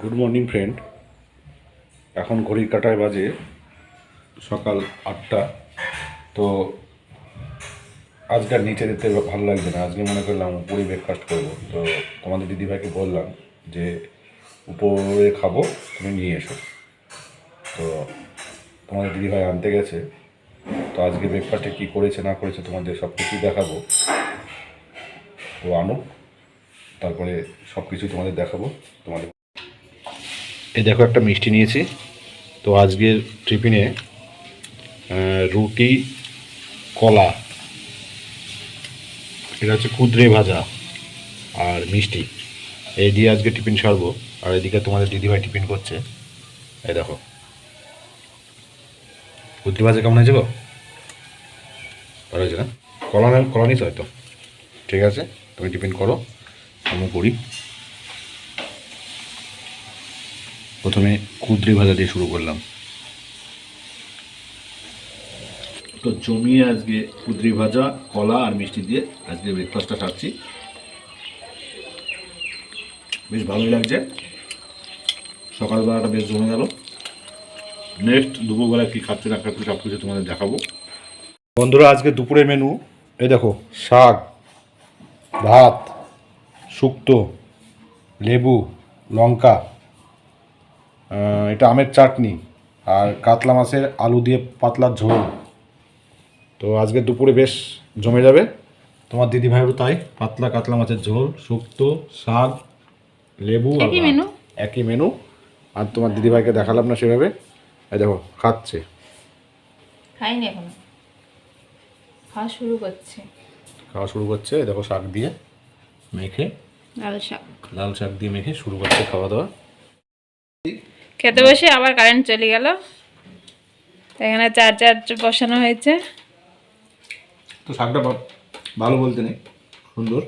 Good morning friend এখন ঘড়ির কাটায় বাজে সকাল আটটা। তো আজকে আর নিচে যেতে ভালো লাগছে না। আজকে মনে করলাম উপরে ব্রেকফাস্ট করব। তো তোমাদের দিদিভাইকে বললাম যে, উপরে খাব, তুমি নিয়ে এসো। তো তোমাদের দিদিভাই আনতে গেছে। তো আজকে ব্রেকফাস্টে কী করেছে, না করেছে তোমাদের সব কিছুই দেখাবো। তো আনো তারপরে সব কিছু তোমাদের দেখাবো। তোমাদের এই দেখো একটা মিষ্টি নিয়েছি। তো আজকের টিফিনে রুটি, কলা, এটা হচ্ছে কুদরে ভাজা আর মিষ্টি। এই দিয়ে আজকে টিফিন সারবো। আর এদিকে তোমাদের দিদিভাই টিফিন করছে। এই দেখো। কুদরে ভাজা কেমন হয়েছে গো? ভালো হয়েছে না? কলা কলা নিস হয়তো? ঠিক আছে, তুমি টিফিন করো, আমি করি। প্রথমে কুদরি ভাজা দিয়ে শুরু করলাম। তো জমিয়ে আজকে কুদরি ভাজা কলা আর মিষ্টি দিয়ে আজকে ব্রেকফাস্টটা খাচ্ছি। বেশ ভালোই লাগছে। সকালবেলাটা বেশ জমে গেল। নেক্সট দুপুরবেলা কী খাচ্ছি না খাচ্ছি সব কিছু তোমাদের দেখাবো। বন্ধুরা আজকে দুপুরের মেনু এই দেখো শাক ভাত শুক্তো লেবু লঙ্কা এটা আমের চাটনি আর কাতলা মাছের আলু দিয়ে পাতলা ঝোল। তো আজকে দুপুরে বেশ জমে যাবে। তোমার দিদি ভাইয়েরও তাই পাতলা কাতলা মাছের ঝোল শুক্তো শাক লেবু আর একই মেনু? একই মেনু আর তোমার দিদি ভাইকে দেখালাম না সেভাবে। এই দেখো খাচ্ছে। খাইনি এখনও। খাওয়া শুরু করছে। খাওয়া শুরু করছে দেখো শাক দিয়ে মেখে। লাল শাক। লাল শাক দিয়ে মেখে শুরু করছে খাওয়া দাওয়া। খেতে বসে আবার কারেন্ট চলে গেল। এখানে চার্জার বসানো হয়েছে। তো শাকটা ভালো বলতে নেই, সুন্দর।